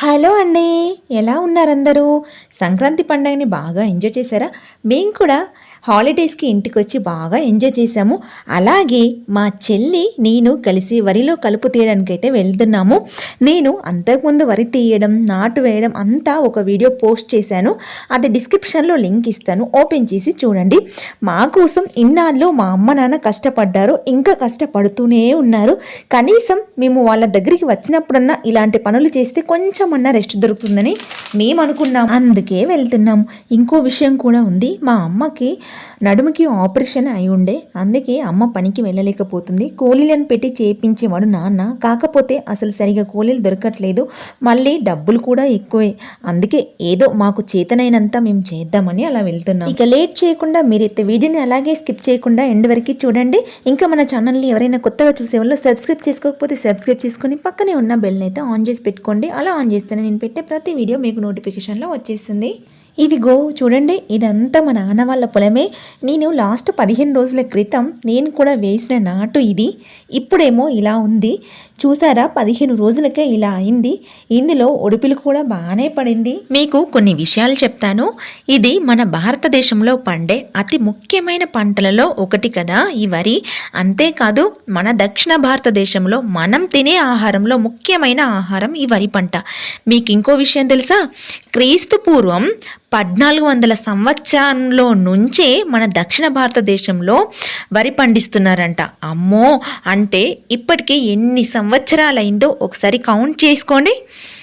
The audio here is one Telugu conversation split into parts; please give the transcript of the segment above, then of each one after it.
హలో అండి. ఎలా ఉన్నారందరూ? సంక్రాంతి పండుగని బాగా ఎంజాయ్ చేశారా? మేము కూడా హాలిడేస్కి ఇంటికి వచ్చి బాగా ఎంజాయ్ చేశాము. అలాగే మా చెల్లి నేను కలిసి వరిలో కలుపు తీయడానికి అయితే వెళ్తున్నాము. నేను అంతకుముందు వరి తీయడం నాటు వేయడం అంతా ఒక వీడియో పోస్ట్ చేశాను. అది డిస్క్రిప్షన్లో లింక్ ఇస్తాను. ఓపెన్ చేసి చూడండి. మా కోసం ఇన్నాళ్ళు మా అమ్మ నాన్న కష్టపడ్డారు. ఇంకా కష్టపడుతూనే ఉన్నారు. కనీసం మేము వాళ్ళ దగ్గరికి వచ్చినప్పుడన్నా ఇలాంటి పనులు చేస్తే కొంచెమన్నా రెస్ట్ దొరుకుతుందని మేము అనుకున్నాం అందుకే వెళ్తున్నాం. ఇంకో విషయం కూడా ఉంది. మా అమ్మకి నడుముకి ఆపరేషన్ అయి ఉండే అందుకే అమ్మ పనికి వెళ్ళలేకపోతుంది. కూలీలను పెట్టి చేయించేవాడు నాన్న. కాకపోతే అసలు సరిగా కూలీలు దొరకట్లేదు. మళ్ళీ డబ్బులు కూడా ఎక్కువే. అందుకే ఏదో మాకు చేతనైనంత మేము చేద్దామని అలా వెళ్తున్నాం. ఇక లేట్ చేయకుండా మీరైతే వీడియోని అలాగే స్కిప్ చేయకుండా ఎండ్ వరకు చూడండి. ఇంకా మన ఛానల్ని ఎవరైనా కొత్తగా చూసే వాళ్ళు సబ్స్క్రైబ్ చేసుకోకపోతే సబ్స్క్రైబ్ చేసుకొని పక్కనే ఉన్న బెల్ని అయితే ఆన్ చేసి పెట్టుకోండి. అలా ఆన్ చేస్తేనే నేను పెట్టే ప్రతి వీడియో మీకు నోటిఫికేషన్లో వచ్చేస్తుంది. ఇదిగో చూడండి ఇదంతా మా నాన్న వాళ్ళ పొలమే. నేను లాస్ట్ పదిహేను రోజుల క్రితం నేను కూడా వేసిన నాటు ఇది. ఇప్పుడేమో ఇలా ఉంది. చూసారా పదిహేను రోజులకే ఇలా అయింది. ఇందులో ఉడుపులు కూడా బాగానే పడింది. మీకు కొన్ని విషయాలు చెప్తాను. ఇది మన భారతదేశంలో పండే అతి ముఖ్యమైన పంటలలో ఒకటి కదా ఈ వరి. అంతేకాదు మన దక్షిణ భారతదేశంలో మనం తినే ఆహారంలో ముఖ్యమైన ఆహారం ఈ వరి పంట. మీకు ఇంకో విషయం తెలుసా? క్రీస్తు పూర్వం పద్నాలుగు వందల సంవత్సరంలో నుంచే మన దక్షిణ భారతదేశంలో వరి పండిస్తున్నారంట. అమ్మో! అంటే ఇప్పటికే ఎన్ని సంవత్సరాలైందో ఒకసారి కౌంట్ చేసుకోండి.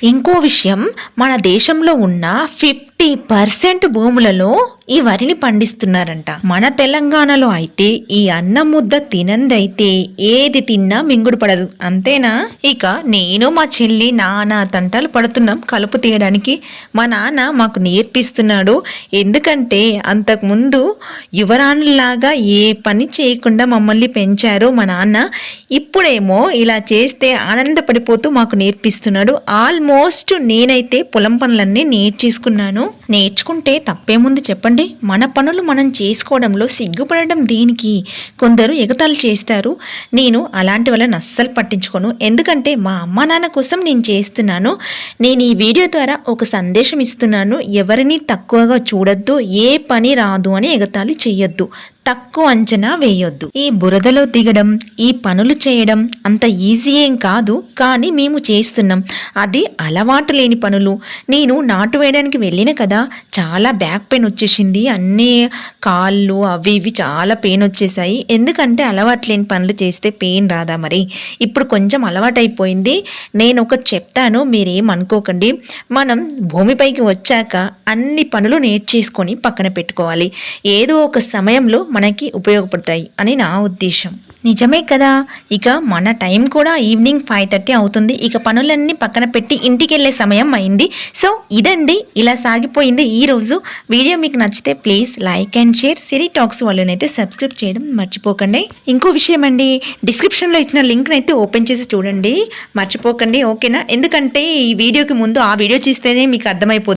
ఇంకో విషయం మన దేశంలో ఉన్న ఫిఫ్టీ పర్సెంట్ భూములలో ఈ వరిని పండిస్తున్నారంట. మన తెలంగాణలో అయితే ఈ అన్నం ముద్ద తినందైతే ఏది తిన్నా మింగుడు పడదు. అంతేనా? ఇక నేను మా చెల్లి నాన్న తంటాలు పడుతున్నాం కలుపు తీయడానికి. మా నాన్న మాకు నేర్పిస్తున్నాడు. ఎందుకంటే అంతకుముందు యువరాణులాగా ఏ పని చేయకుండా మమ్మల్ని పెంచారు మా నాన్న ఇప్పుడేమో ఇలా చేస్తే ఆనందపడిపోతూ మాకు నేర్పిస్తున్నాడు. ఆల్మోస్ట్ నేనైతే పొలం పనులన్నీ నేర్చేసుకున్నాను. నేర్చుకుంటే తప్పేముంది చెప్పండి. మన పనులు మనం చేసుకోవడంలో సిగ్గుపడడం దీనికి. కొందరు ఎగతాళి చేస్తారు నేను అలాంటి వాళ్ళని అస్సలు పట్టించుకోను. ఎందుకంటే మా అమ్మ నాన్న కోసం నేను చేస్తున్నాను. నేను ఈ వీడియో ద్వారా ఒక సందేశం ఇస్తున్నాను. ఎవరిని తక్కువగా చూడొద్దు ఏ పని రాదు అని ఎగతాళి చేయొద్దు తక్కువ అంచనా వేయొద్దు. ఈ బురదలో దిగడం ఈ పనులు చేయడం అంత ఈజీ ఏం కాదు కానీ మేము చేస్తున్నాం. అది అలవాటు లేని పనులు. నేను నాటు వేయడానికి వెళ్ళిన కదా చాలా బ్యాక్ పెయిన్ వచ్చేసింది. అన్ని కాళ్ళు అవి ఇవి చాలా పెయిన్ వచ్చేసాయి. ఎందుకంటే అలవాటు లేని పనులు చేస్తే పెయిన్ రాదా మరి? ఇప్పుడు కొంచెం అలవాటైపోయింది నేను ఒకటి చెప్తాను మీరేం అనుకోకండి. మనం భూమిపైకి వచ్చాక అన్ని పనులు నేర్చేసుకొని పక్కన పెట్టుకోవాలి. ఏదో ఒక సమయంలో మనకి ఉపయోగపడతాయి అని నా ఉద్దేశం. నిజమే కదా? ఇక మన టైం కూడా ఈవినింగ్ ఫైవ్ థర్టీ అవుతుంది. ఇక పనులన్నీ పక్కన పెట్టి ఇంటికి వెళ్ళే సమయం అయింది. సో ఇదండి. ఇలా సాగిపోయింది ఈ రోజు. వీడియో మీకు నచ్చితే please like and share. Siri talks వాళ్ళనైతే subscribe చేయడం మర్చిపోకండి. ఇంకో విషయం అండి. డిస్క్రిప్షన్లో ఇచ్చిన లింక్ని అయితే ఓపెన్ చేసి చూడండి. మర్చిపోకండి. ఓకేనా? ఎందుకంటే ఈ వీడియోకి ముందు ఆ వీడియో చూస్తేనే మీకు అర్థమైపోతుంది